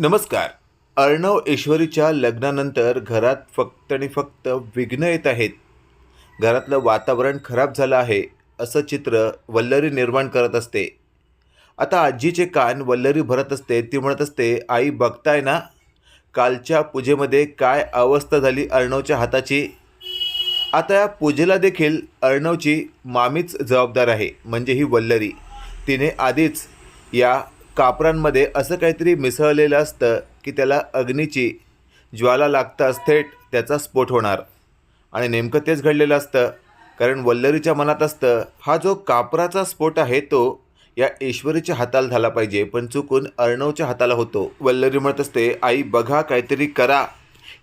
नमस्कार. अर्णव ईश्वरीच्या लग्नानंतर घरात फक्त आणि फक्त विघ्न येत आहेत. घरातलं वातावरण खराब झालं आहे असं चित्र वल्लरी निर्माण करत असते. आता आजीचे कान वल्लरी भरत असते ती म्हणत असते आई बघताय ना? कालच्या पूजेमध्ये काय अवस्था झाली अर्णवच्या हाताची? आता या पूजेला देखील अर्णवची मामीच जबाबदार आहे म्हणजे ही वल्लरी. तिने आधीच या कापरांमध्ये असं काहीतरी मिसळलेलं असतं की त्याला अग्नीची ज्वाला लागताच थेट त्याचा स्फोट होणार. आणि नेमकं तेच घडलेलं असतं कारण वल्लरीच्या मनात असतं हा जो कापराचा स्फोट आहे तो या ईश्वरीच्या हाताला झाला पाहिजे पण चुकून अर्णवच्या हाताला होतो. वल्लरी म्हणत असते आई बघा काहीतरी करा.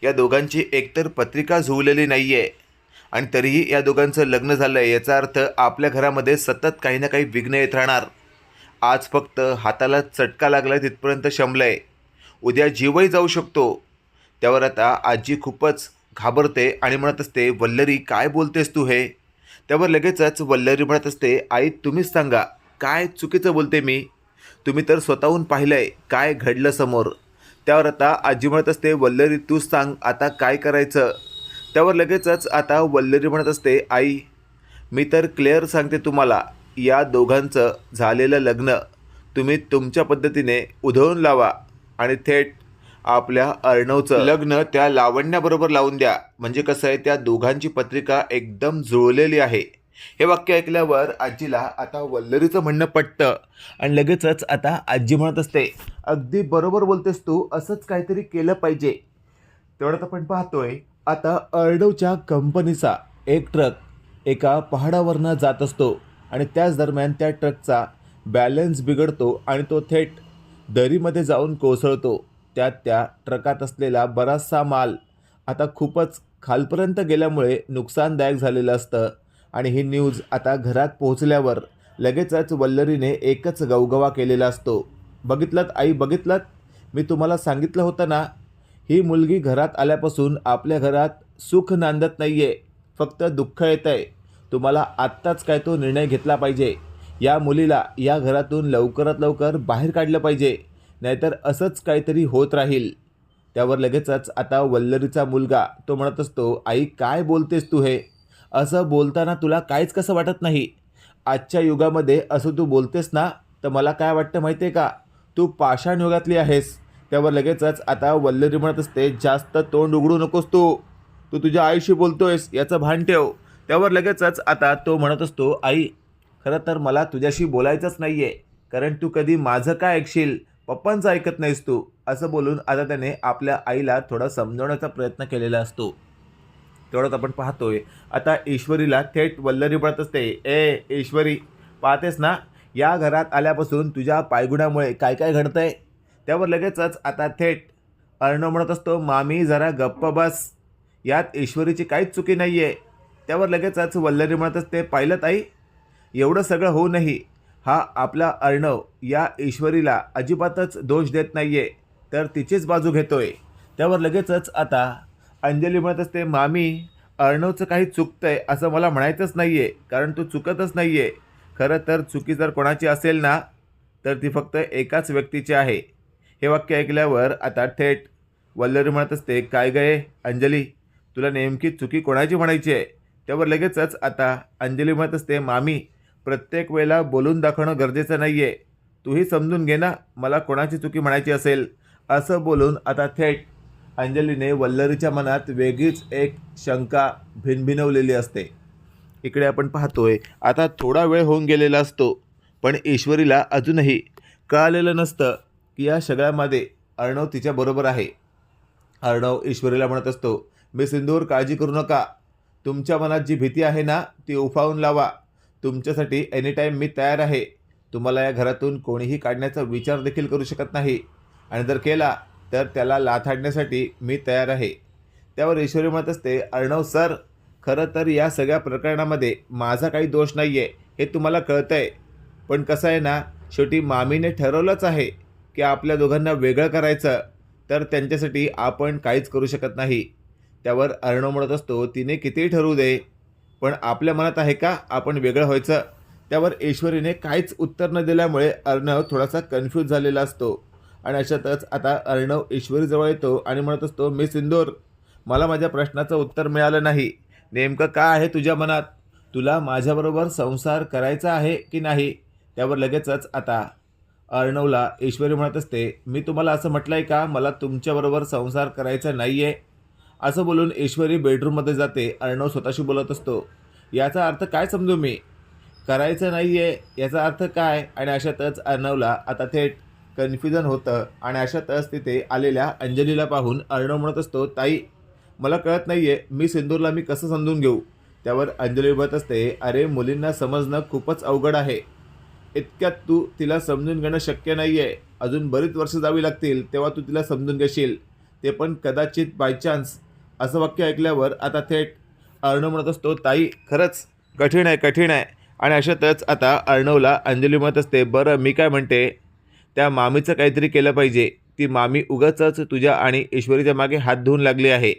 या दोघांची एकतर पत्रिका झुवलेली नाही आहे आणि तरीही या दोघांचं लग्न झालं आहे याचा अर्थ आपल्या घरामध्ये सतत काही ना काही विघ्न येत राहणार. आज फक्त हाताला चटका लागला तिथपर्यंत शमलं आहे उद्या जीवही जाऊ शकतो. त्यावर आता आजी खूपच घाबरते आणि म्हणत असते वल्लरी काय बोलतेस तू हे? त्यावर लगेचच वल्लरी म्हणत असते आई तुम्हीच सांगा काय चुकीचं बोलते मी? तुम्ही तर स्वतःहून पाहिलं आहे काय घडलं समोर. त्यावर आता आजी म्हणत असते वल्लरी तूच सांग आता काय करायचं? त्यावर लगेचच आता वल्लरी म्हणत असते आई मी तर क्लिअर सांगते तुम्हाला या दोघांचं झालेलं लग्न तुम्ही तुमच्या पद्धतीने उधळून लावा आणि थेट आपल्या अर्णवचं लग्न त्या लावण्याबरोबर लावून द्या. म्हणजे कसं आहे त्या दोघांची पत्रिका एकदम जुळलेली आहे. हे वाक्य ऐकल्यावर आजीला आता वल्लरीचं म्हणणं पटतं आणि लगेचच आता आजी म्हणत असते अगदी बरोबर बोलतेस तू असंच काहीतरी केलं पाहिजे. तेवढ्यात आपण पाहतोय आता अर्णवच्या कंपनीचा एक ट्रक एका पहाडावरनं जात असतो. आणि त्याच दरम्यान त्या ट्रकचा बॅलन्स बिघडतो आणि तो थेट दरीमध्ये जाऊन कोसळतो. त्यात त्या ट्रकात असलेला बराचसा माल आता खूपच खालपर्यंत गेल्यामुळे नुकसानदायक झालेलं असतं. आणि ही न्यूज आता घरात पोहोचल्यावर लगेचच वल्लरीने एकच गवगवा केलेला असतो. बघितलात? आई बघितलात? मी तुम्हाला सांगितलं होतं ना? ही मुलगी घरात आल्यापासून आपल्या घरात सुख नांदत नाही आहे फक्त दुःख येतं आहे तुम्हाला आत्ताच काय तो निर्णय घेतला पाहिजे. या मुलीला या घरातून लवकरात लवकर बाहेर काढलं पाहिजे. नाहीतर असंच काहीतरी होत राहील. त्यावर लगेचच आता वल्लरीचा मुलगा तो म्हणत असतो आई काय बोलतेस तू हे? असं बोलताना तुला काहीच कसं वाटत नाही? आजच्या युगामध्ये असं तू बोलतेस ना तर मला काय वाटतं माहिती आहे का? तू पाषाण युगातली आहेस. त्यावर लगेचच आता वल्लरी म्हणत असते जास्त तोंड उघडू नकोस तू. तू तुझ्या आईशी बोलतोयस याचं भान ठेव. त्यावर लगेचच आता तो म्हणत असतो आई खरं तर मला तुझ्याशी बोलायचंच नाही आहे कारण तू कधी माझं काय ऐकशील? पप्पांचं ऐकत नाहीस तू. असं बोलून आता त्याने आपल्या आईला थोडा समजवण्याचा प्रयत्न केलेला असतो. तेवढ्यात आपण पाहतोय आता ईश्वरीला थेट वल्लरी पडत असते. ए ईश्वरी पाहतेस ना या घरात आल्यापासून तुझ्या पायगुणामुळे काय काय घडतंय? त्यावर लगेचच आता थेट अर्णव म्हणत असतो मामी जरा गप्प बस. यात ईश्वरीची काहीच चुकी नाही आहे त्यावर लगेचच वल्लरी म्हणत असते पाहिलं ताई एवढं सगळं होऊनही हा आपला अर्णव या ईश्वरीला अजिबातच दोष देत नाही आहे तर तिचीच बाजू घेतोय. त्यावर लगेचच आता अंजली म्हणत असते मामी अर्णवचं काही चुकतं आहे असं मला म्हणायचंच नाही आहे कारण तो चुकतच नाही आहे खरं तर चुकी जर कोणाची असेल ना तर ती फक्त एकाच व्यक्तीची आहे. हे वाक्य ऐकल्यावर आता थेट वल्लरी म्हणत असते काय गये अंजली तुला नेमकी चुकी कोणाची म्हणायची आहे? त्यावर लगेचच आता अंजली म्हणत असते मामी प्रत्येक वेळेला बोलून दाखवणं गरजेचं नाही आहे तूही समजून घे ना मला कोणाची चुकी म्हणायची असेल. असं बोलून आता थेट अंजलीने वल्लरीच्या मनात वेगळीच एक शंका भिनभिनवलेली असते. इकडे आपण पाहतोय आता थोडा वेळ होऊन गेलेला असतो पण ईश्वरीला अजूनही कळालेलं नसतं की या सगळ्यामध्ये अर्णव तिच्याबरोबर आहे. अर्णव ईश्वरीला म्हणत असतो मी सिंधूवर काळजी करू नका तुमच्या मनात जी भीती आहे ना ती उफावून लावा. तुमच्यासाठी एनीटाईम मी तयार आहे. तुम्हाला या घरातून कोणीही काढण्याचा विचार देखील करू शकत नाही. आणि जर केला तर त्याला लाथाडण्यासाठी मी तयार आहे. त्यावर ईश्वरी म्हणत असते अर्णव सर खरं तर या सगळ्या प्रकरणामध्ये माझा काही दोष नाही आहे हे तुम्हाला कळतं आहे पण कसं आहे ना शेवटी मामीने ठरवलंच आहे की आपल्या दोघांना वेगळं करायचं. तर त्यांच्यासाठी आपण काहीच करू शकत नाही. त्यावर अर्णव म्हणत असतो तिने कितीही ठरवू दे पण आपल्या मनात आहे का? आपण वेगळं व्हायचं. त्यावर ईश्वरीने काहीच उत्तर न दिल्यामुळे अर्णव थोडासा कन्फ्यूज झालेला असतो. आणि अशातच आता अर्णव ईश्वरीजवळ येतो आणि म्हणत असतो मी सिंदूर मला माझ्या प्रश्नाचं उत्तर मिळालं नाही. नेमकं काय आहे तुझ्या मनात? तुला माझ्याबरोबर संसार करायचा आहे की नाही? त्यावर लगेचच आता अर्णवला ईश्वरी म्हणत असते मी तुम्हाला असं म्हटलं आहे का? मला तुमच्याबरोबर संसार करायचा नाही आहे असं बोलून ऐश्वरी बेडरूममध्ये जाते अर्णव स्वतःशी बोलत असतो. याचा अर्थ काय समजू मी? करायचं नाही आहे याचा अर्थ काय? आणि अशातच अर्णवला आता थेट कन्फ्युजन होतं आणि अशातच तिथे आलेल्या अंजलीला पाहून अर्णव म्हणत असतो ताई मला कळत नाही आहे मी सिंदूरला मी कसं समजून घेऊ? त्यावर अंजली बघत असते अरे मुलींना समजणं खूपच अवघड आहे. इतक्यात तू तिला समजून घेणं शक्य नाही आहे अजून बरीच वर्ष जावी लागतील तेव्हा तू तिला समजून घेशील. ते पण कदाचित बायचान्स असं वाक्य ऐकल्यावर आता थेट अर्णव म्हणत असतो ताई खरंच कठीण आहे कठीण आहे. आणि अशातच आता अर्णवला अंजली म्हणत असते बरं मी काय म्हणते? त्या मामीचं काहीतरी केलं पाहिजे. ती मामी उगाचच तुझ्या आणि ईश्वरीच्या मागे हात धुवून लागली आहे.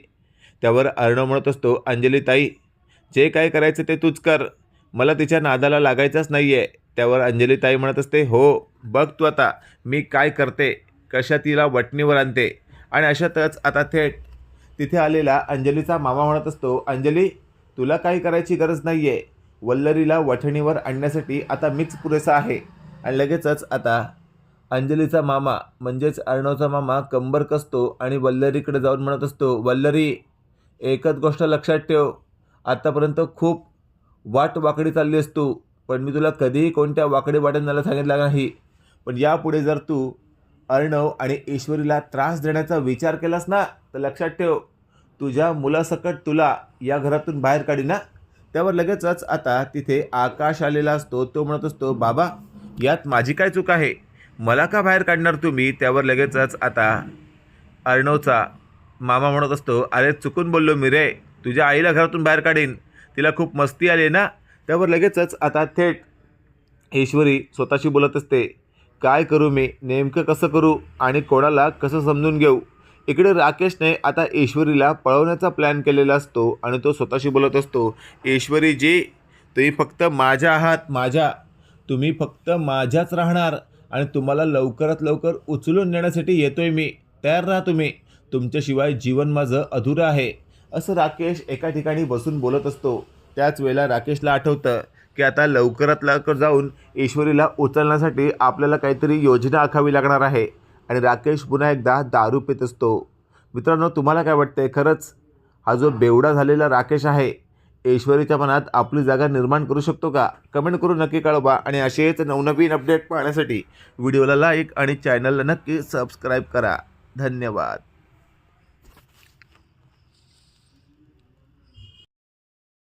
त्यावर अर्णव म्हणत असतो अंजली ताई जे काय करायचं ते तूच कर. मला तिच्या नादाला लागायचंच नाही आहे त्यावर अंजली ताई म्हणत असते हो बघ तू आता मी काय करते? कशा तिला वटणीवर आणते? आणि अशातच आता थेट तिथे आलेला अंजलीचा मामा म्हणत असतो अंजली तुला काही करायची गरज नाही आहे वल्लरीला वठणीवर आणण्यासाठी आता मीच पुरेसा आहे. आणि लगेचच आता अंजलीचा मामा म्हणजेच अर्णवचा मामा कंबर कसतो आणि वल्लरीकडे जाऊन म्हणत असतो वल्लरी एकच गोष्ट लक्षात ठेव. आत्तापर्यंत खूप वाट वाकडी चालली असतो पण मी तुला कधीही कोणत्या वाकडी वाटेत जायला सांगितलं नाही. पण यापुढे जर तू अर्णव आणि ईश्वरीला त्रास देण्याचा विचार केलास ना तर लक्षात ठेव. तुझ्या मुलासकट तुला या घरातून बाहेर काढी ना त्यावर लगेचच आता तिथे आकाश आलेला असतो तो म्हणत असतो बाबा यात माझी काय चूक आहे? मला का बाहेर काढणार तुम्ही? त्यावर लगेचच आता अर्णवचा मामा म्हणत असतो अरे चुकून बोललो मी रे. तुझ्या आईला घरातून बाहेर काढीन. तिला खूप मस्ती आली ना? त्यावर लगेचच आता थेट ईश्वरी स्वतःशी बोलत असते काय करू मी? नेमकं कसं करू? आणि कोणाला कसं समजून घेऊ? इकडे राकेशने आता ईश्वरीला पळवण्याचा प्लॅन केलेला असतो आणि तो स्वतःशी बोलत असतो ईश्वरीजी तुम्ही फक्त माझ्या आहात माझ्या. तुम्ही फक्त माझ्याच राहणार आणि तुम्हाला लवकरात लवकर उचलून नेण्यासाठी येतोय मी. तयार राहा तुम्ही. तुमच्याशिवाय जीवन माझं अधुरं आहे. असं राकेश एका ठिकाणी बसून बोलत असतो. त्याच वेळेला राकेशला आठवतं की आता लवकरात लवकर जाऊन ईश्वरीला उचलण्यासाठी आपल्याला काहीतरी योजना आखावी लागणार आहे. आणि राकेश पुन्हा एकदा दारू पित असतो. मित्रांनो तुम्हाला काय वाटतंय? खरंच हा जो बेवडा झालेला राकेश आहे ईश्वरीच्या मनात आपली जागा निर्माण करू शकतो का? कमेंट करून नक्की कळवा. आणि असेच नवनवीन अपडेट पाहण्यासाठी व्हिडिओला लाईक आणि चॅनलला नक्की सबस्क्राईब करा. धन्यवाद.